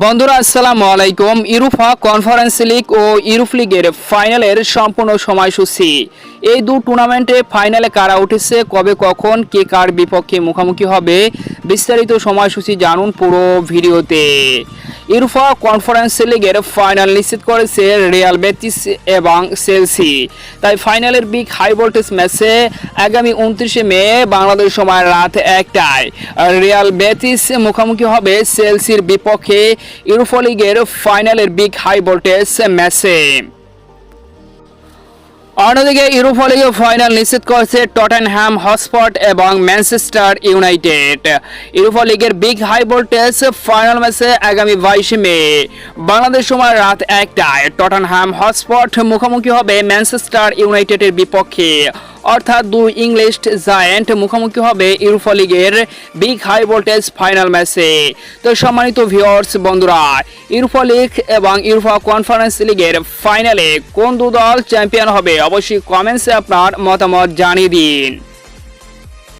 বন্ধুরা, আসসালামু আলাইকুম। ইউরোপা কনফারেন্স লিগ ও ইউরোপ লিগের ফাইনালের সম্পূর্ণ সময়সূচি। এই দু টুর্নামেন্টে ফাইনালে কারা উঠেছে, কবে কখন, কে কার বিপক্ষে মুখোমুখি হবে, বিস্তারিত সময়সূচি জানুন পুরো ভিডিওতে। ইউরোপা কনফারেন্স লিগের ফাইনাল নিশ্চিত করেছে রিয়াল বেতিস এবং সেলসি তাই ফাইনালের বিগ হাই ভোল্টেজ ম্যাচে আগামী উনত্রিশে মে বাংলাদেশ সময় রাত একটায়। রিয়াল বেতিস মুখোমুখি হবে সেলসির বিপক্ষে ইউরোপা লিগের ফাইনালের বিগ হাই ভোল্টেজ ম্যাচে অন্যদিকে ইউরোপা লিগে ফাইনাল নিশ্চিত করেছে টটেনহ্যাম হটস্পট এবং ম্যানচেস্টার ইউনাইটেড ইউরোপা লিগের বিগ হাই ভোল্টেজ ফাইনাল ম্যাচে আগামী বাইশে মে। বাংলাদেশ সময় রাত একটায় টটেনহ্যাম হটস্পট মুখোমুখি হবে ম্যানচেস্টার ইউনাইটেডের বিপক্ষে। অর্থাৎ দুই ইংলিশ জায়েন্ট মুখোমুখি হবে ইউরোপা লিগের বিগ হাই ভোল্টেজ ফাইনাল ম্যাচে। তো সম্মানিত ভিওর্স বন্ধুরা, ইউরোপা লিগ এবং ইউরোপা কনফারেন্স লিগের ফাইনালে কোন দু দল চ্যাম্পিয়ন হবে অবশ্যই কমেন্টসে আপনার মতামত জানিয়ে দিন।